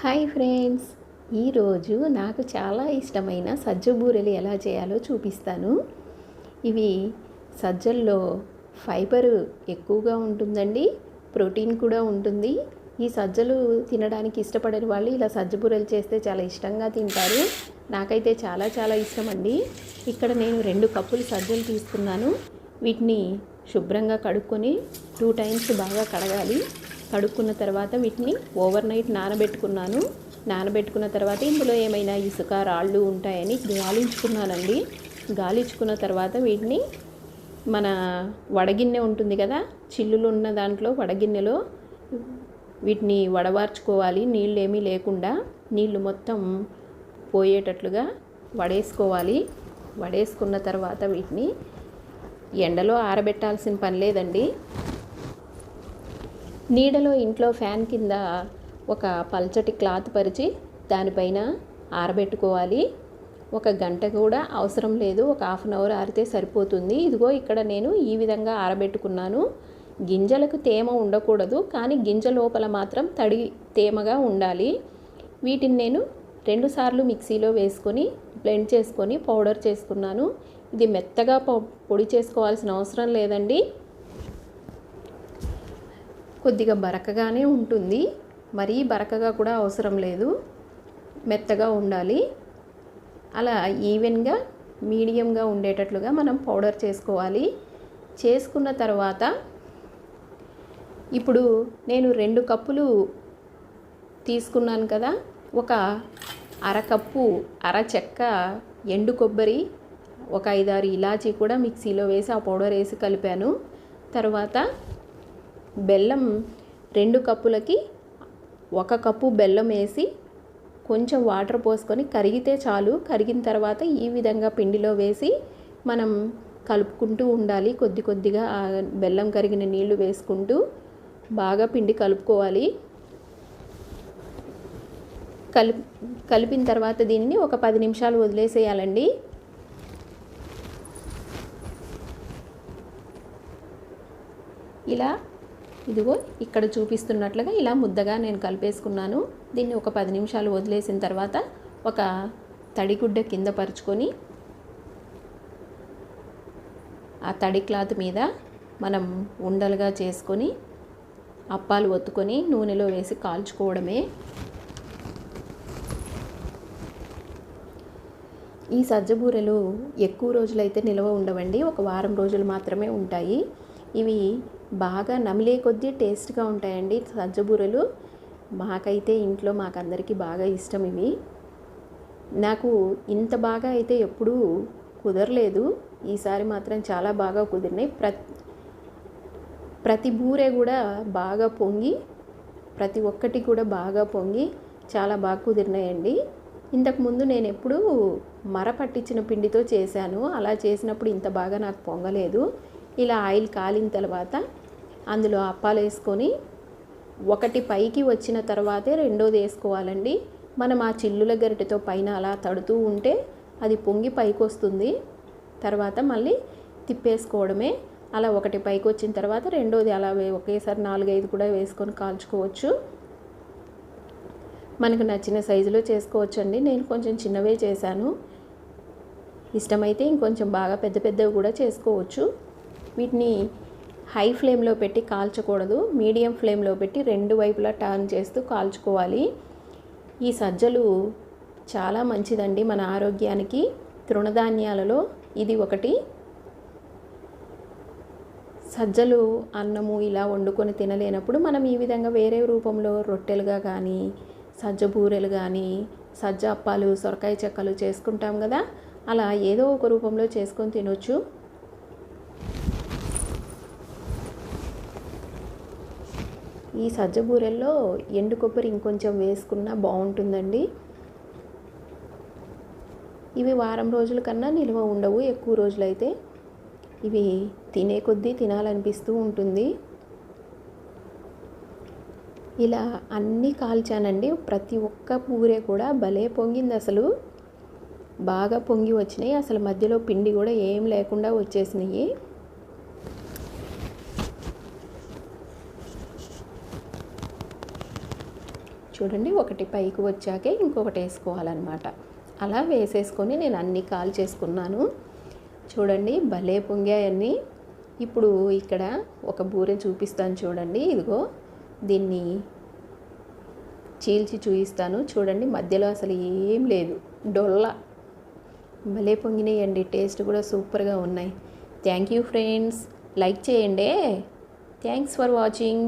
Hi friends. ఈరోజు నాకు చాలా ఇష్టమైన సజ్జ బూరెలు ఎలా చేయాలో చూపిస్తాను. ఇవి సజ్జల్లో ఫైబర్ ఎక్కువగా ఉంటుందండి ప్రోటీన్ కూడా ఉంటుంది. ఈ సజ్జలు తినడానికి ఇష్టపడని వాళ్ళు ఇలా సజ్జ బూరెలు చేస్తే చాలా ఇష్టంగా తింటారు. నాకైతే చాలా చాలా ఇష్టం అండి ఇక్కడ నేను రెండు కప్పులు సజ్జలు తీసుకున్నాను. వీటిని శుభ్రంగా కడుక్కొని టూ టైమ్స్ బాగా కడగాలి. కడుక్కున్న తర్వాత వీటిని ఓవర్ నైట్ నానబెట్టుకున్నాను. నానబెట్టుకున్న తర్వాత ఇందులో ఏమైనా ఇసుక రాళ్ళు ఉంటాయని గాలించుకున్నానండి. గాలించుకున్న తర్వాత వీటిని మన వడగిన్నె ఉంటుంది కదా చిల్లులు ఉన్న దాంట్లో వడగిన్నెలో వీటిని వడవార్చుకోవాలి. నీళ్ళు ఏమీ లేకుండా నీళ్ళు మొత్తం పోయేటట్లుగా వడేసుకోవాలి. వడేసుకున్న తర్వాత వీటిని ఎండలో ఆరబెట్టాల్సిన పని లేదండి. నీడలో ఇంట్లో ఫ్యాన్ కింద ఒక పల్చటి క్లాత్ పరిచి దానిపైన ఆరబెట్టుకోవాలి. ఒక గంట కూడా అవసరం లేదు. ఒక హాఫ్ అన్ అవర్ ఆరితే సరిపోతుంది. ఇదిగో ఇక్కడ నేను ఈ విధంగా ఆరబెట్టుకున్నాను. గింజలకు తేమ ఉండకూడదు కానీ గింజ లోపల మాత్రం తడి తేమగా ఉండాలి. వీటిని నేను రెండుసార్లు మిక్సీలో వేసుకొని బ్లెండ్ చేసుకొని పౌడర్ చేసుకున్నాను. ఇది మెత్తగా పొడి చేసుకోవాల్సిన అవసరం లేదండి. కొద్దిగా బరకగానే ఉంటుంది. మరీ బరకగా కూడా అవసరం లేదు. మెత్తగా ఉండాలి. అలా ఈవెన్గా మీడియంగా ఉండేటట్లుగా మనం పౌడర్ చేసుకోవాలి. చేసుకున్న తర్వాత ఇప్పుడు నేను రెండు కప్పులు తీసుకున్నాను కదా ఒక అరకప్పు అర చెక్క ఎండు కొబ్బరి ఒక ఐదారు ఇలాచీ కూడా మిక్సీలో వేసి ఆ పౌడర్ వేసి కలిపాను. తర్వాత బెల్లం రెండు కప్పులకి ఒక కప్పు బెల్లం వేసి కొంచెం వాటర్ పోసుకొని కరిగితే చాలు. కరిగిన తర్వాత ఈ విధంగా పిండిలో వేసి మనం కలుపుకుంటూ ఉండాలి. కొద్ది కొద్దిగా ఆ బెల్లం కరిగిన నీళ్ళు వేసుకుంటూ బాగా పిండి కలుపుకోవాలి. కలిపి కలిపిన తర్వాత దీనిని ఒక పది నిమిషాలు వదిలేసేయాలండి. ఇలా ఇదిగో ఇక్కడ చూపిస్తున్నట్లుగా ఇలా ముద్దగా నేను కలిపేసుకున్నాను. దీన్ని ఒక పది నిమిషాలు వదిలేసిన తర్వాత ఒక తడిగుడ్డ కింద పరుచుకొని ఆ తడి క్లాత్ మీద మనం ఉండలుగా చేసుకొని అప్పాలు ఒత్తుకొని నూనెలో వేసి కాల్చుకోవడమే. ఈ సజ్జబూరెలు ఎక్కువ రోజులైతే నిల్వ ఉండవండి. ఒక వారం రోజులు మాత్రమే ఉంటాయి. ఇవి బాగా నమిలే కొద్దీ టేస్ట్గా ఉంటాయండి సజ్జబూరలు. మాకైతే ఇంట్లో మాకందరికీ బాగా ఇష్టం ఇవి. నాకు ఇంత బాగా అయితే ఎప్పుడూ కుదరలేదు. ఈసారి మాత్రం చాలా బాగా కుదిరినాయి. ప్రతి ప్రతి బూరె కూడా బాగా పొంగి ప్రతి ఒక్కటి కూడా బాగా పొంగి చాలా బాగా కుదిరినాయండి. ఇంతకుముందు నేను ఎప్పుడూ మర పట్టించిన పిండితో చేశాను. అలా చేసినప్పుడు ఇంత బాగా నాకు పొంగలేదు. ఇలా ఆయిల్ కాలిన తర్వాత అందులో అప్పాలు వేసుకొని ఒకటి పైకి వచ్చిన తర్వాతే రెండోది వేసుకోవాలండి. మనం ఆ చిల్లుల గరిటెతో పైన అలా తడుతూ ఉంటే అది పొంగి పైకి వస్తుంది తర్వాత మళ్ళీ తిప్పేసుకోవడమే. అలా ఒకటి పైకి వచ్చిన తర్వాత రెండోది అలా ఒకేసారి నాలుగైదు కూడా వేసుకొని కాల్చుకోవచ్చు. మనకు నచ్చిన సైజులో చేసుకోవచ్చు అండి నేను కొంచెం చిన్నవే చేశాను. ఇష్టమైతే ఇంకొంచెం బాగా పెద్ద పెద్దవి కూడా చేసుకోవచ్చు. వీటిని హై ఫ్లేమ్లో పెట్టి కాల్చకూడదు మీడియం ఫ్లేమ్లో పెట్టి రెండు వైపులా టర్న్ చేస్తూ కాల్చుకోవాలి. ఈ సజ్జలు చాలా మంచిదండి మన ఆరోగ్యానికి. తృణధాన్యాలలో ఇది ఒకటి. సజ్జలు అన్నము ఇలా వండుకొని తినలేనప్పుడు మనం ఈ విధంగా వేరే రూపంలో రొట్టెలుగా కానీ సజ్జ బూరెలు కానీ సజ్జ అప్పాలు సొరకాయ చెక్కలు చేసుకుంటాం కదా? అలా ఏదో ఒక రూపంలో చేసుకొని తినొచ్చు. ఈ సజ్జ బూరెల్లో ఎండు కొబ్బరి ఇంకొంచెం వేసుకున్నా బాగుంటుందండి. ఇవి వారం రోజుల కన్నా నిల్వ ఉండవు ఎక్కువ రోజులైతే. ఇవి తినే కొద్దీ తినాలనిపిస్తూ ఉంటుంది. ఇలా అన్నీ కాల్చానండి. ప్రతి ఒక్క పూరే కూడా భలే పొంగింది అసలు. బాగా పొంగి వచ్చినాయి. అసలు మధ్యలో పిండి కూడా ఏం లేకుండా వచ్చేసినాయి. చూడండి ఒకటి పైకి వచ్చాకే ఇంకొకటి వేసుకోవాలన్నమాట. అలా వేసేసుకొని నేను అన్ని కాల్ చేసుకున్నాను. చూడండి భలే పొంగాయన్నీ. ఇప్పుడు ఇక్కడ ఒక బూరె చూపిస్తాను చూడండి ఇదిగో దీన్ని చీల్చి చూపిస్తాను చూడండి మధ్యలో అసలు ఏం లేదు డొల్ల. భలే పొంగినాయండి టేస్ట్ కూడా సూపర్గా ఉన్నాయి. Thank you friends. లైక్ చేయండి. Thanks for watching.